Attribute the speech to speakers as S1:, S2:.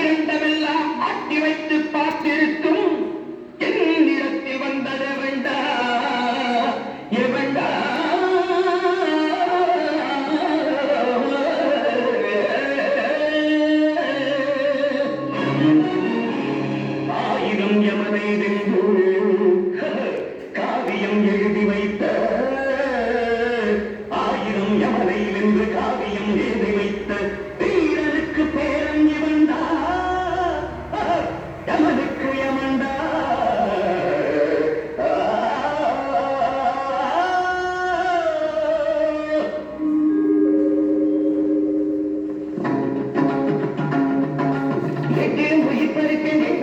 S1: ஆகிருந்தமெல்லாம் ஆட்டி வைத்து பார்த்திருக்கும். என்னிடத்தில் வந்தது வேண்டா எவண்டா ஆயிரம் எமனை காவியம் எழுதி வைத்த. ஆயிரம் எமனையிலிருந்து காவியம் Thank you.